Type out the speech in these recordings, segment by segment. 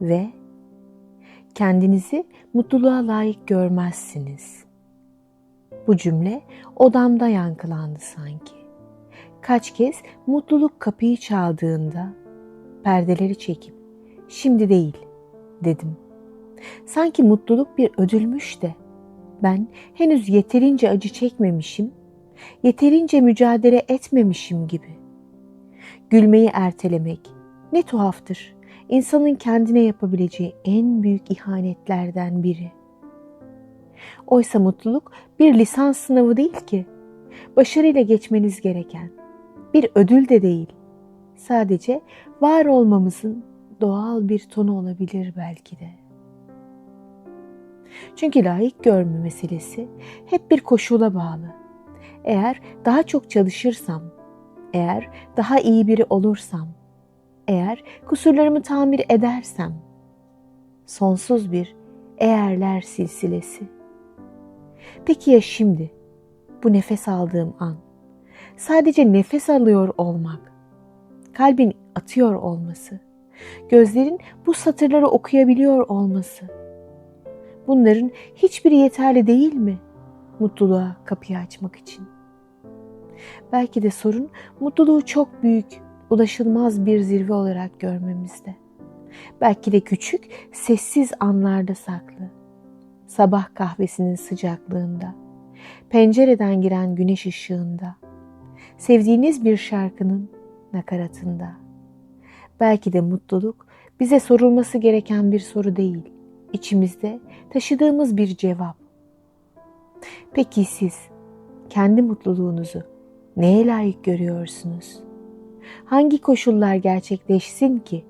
ve kendinizi mutluluğa layık görmezsiniz. Bu cümle odamda yankılandı sanki. Kaç kez mutluluk kapıyı çaldığında perdeleri çekip şimdi değil dedim. Sanki mutluluk bir ödülmüş de ben henüz yeterince acı çekmemişim, yeterince mücadele etmemişim gibi. Gülmeyi ertelemek ne tuhaftır. İnsanın kendine yapabileceği en büyük ihanetlerden biri. Oysa mutluluk bir lisans sınavı değil ki. Başarıyla geçmeniz gereken bir ödül de değil. Sadece var olmamızın doğal bir tonu olabilir belki de. Çünkü layık görme meselesi hep bir koşula bağlı. Eğer daha çok çalışırsam, eğer daha iyi biri olursam, eğer kusurlarımı tamir edersem, sonsuz bir eğerler silsilesi. Peki ya şimdi, bu nefes aldığım an, sadece nefes alıyor olmak, kalbin atıyor olması, gözlerin bu satırları okuyabiliyor olması, bunların hiçbiri yeterli değil mi mutluluğa kapıyı açmak için? Belki de sorun mutluluğu çok büyük, ulaşılmaz bir zirve olarak görmemizde. Belki de küçük, sessiz anlarda saklı. Sabah kahvesinin sıcaklığında, pencereden giren güneş ışığında, sevdiğiniz bir şarkının nakaratında. Belki de mutluluk bize sorulması gereken bir soru değil, içimizde taşıdığımız bir cevap. Peki siz kendi mutluluğunuzu neye layık görüyorsunuz? Hangi koşullar gerçekleşsin ki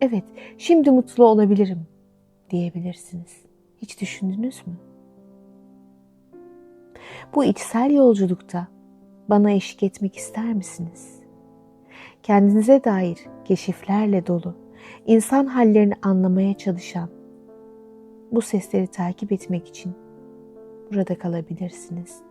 evet şimdi mutlu olabilirim diyebilirsiniz. Hiç düşündünüz mü? Bu içsel yolculukta bana eşlik etmek ister misiniz? Kendinize dair keşiflerle dolu, insan hallerini anlamaya çalışan bu sesleri takip etmek için burada kalabilirsiniz.